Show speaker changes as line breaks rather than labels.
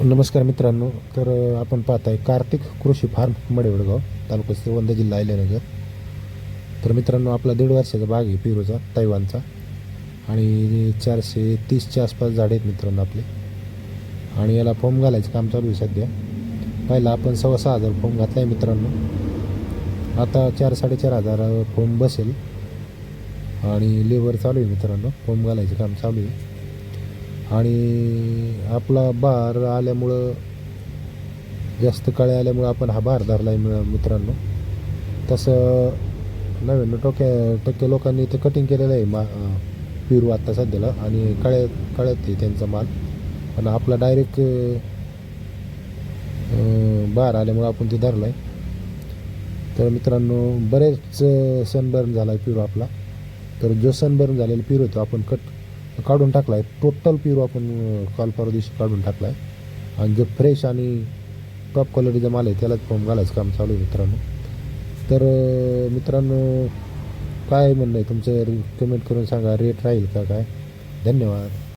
नमस्कार मित्रांनो तर आपण पाहत आहे कार्तिक कृषी फार्म मडेवडगाव तालुका श्रीवंद जिल्हा अहिल्यानगर. तर मित्रांनो आपला दीड वर्षाचा बाग आहे पिरूचा तैवानचा. आणि चारशे तीसच्या आसपास झाडे आहेत मित्रांनो आपले. आणि याला फॉर्म घालायचं काम चालू आहे सध्या. पहिला आपण सव्वा सहा हजार फॉर्म घातला आहे मित्रांनो. आता चार साडेचार हजार फॉर्म बसेल. आणि लेबर चालू आहे मित्रांनो फॉर्म घालायचं काम चालू आहे. आणि आपला बार आल्यामुळं जास्त काळे आल्यामुळं आपण हा बार धरला आहे मित्रांनो. तसं नव्याण्णव टक्के टक्के लोकांनी इथे कटिंग केलेलं आहे मा पिरू आत्ता सध्याला आणि कळ्या कळ्यात आहे त्यांचा माल. पण आपला डायरेक्ट बार आल्यामुळं आपण ते धरला आहे तर मित्रांनो बरेच सनबर्न झाला आहे पिरू आपला. तर जो सनबर्न झालेला पिरू होतो आपण कट काढून टाकला आहे टोटल पिरू आपण काल परवा दिवशी काढून टाकला आहे आणि जो फ्रेश आणि टॉप क्वालिटी जे माल आहे त्यालाच फॉर्म घालायचं काम चालू आहे मित्रांनो. तर मित्रांनो काय म्हणणं आहे? तुमचं कमेंट करून सांगा. रेट राहील का काय? धन्यवाद.